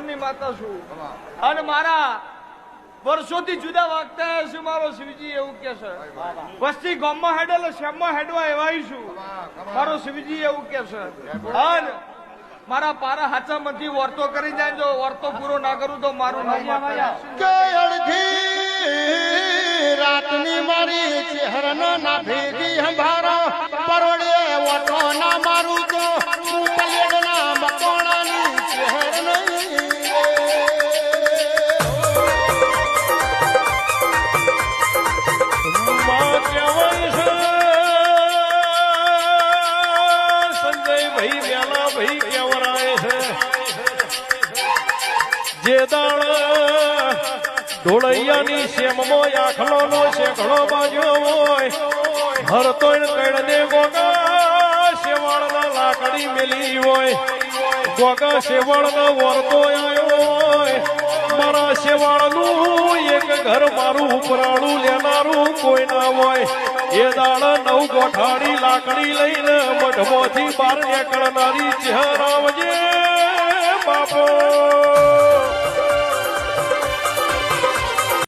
ની માતા છું. અને મારા વર્ષોથી જુદા વાગતા છે મારો શિવજી એવું કે છે. વસ્તી ગામમાં હેડેલો શ્યામમાં હેડવા એવાય છું. મારો શિવજી એવું કે છે. અને મારા પારા હાચામાંથી વર્તો કરી જાય જો વર્તો પૂરો ના કરું તો મારું નામ અડધી રાતની મારી ચહેરનો ના ભેગી હંભારો પરોડે ઓટો ના સંજયભાઈ વેલા ભાઈ કેવરાય છે. જે દાળ ઢોળૈયાની શેમમો આખલો નો શેખડો બાજ્યો હોય. હરતોય કડને ગોગા શેવાળના લાકડી મેલી હોય. ગોગા શેવાળનો વરતો આવ્યો હોય. મારા શેવાળનું એક ઘર મારું ઉપરાણું લેનારું કોઈ ના એ દાળ નવ ગોઠાડી લાકડી લઈને મઢમાંથી બાર નીકળનારી ચહેરાવજે બાપો.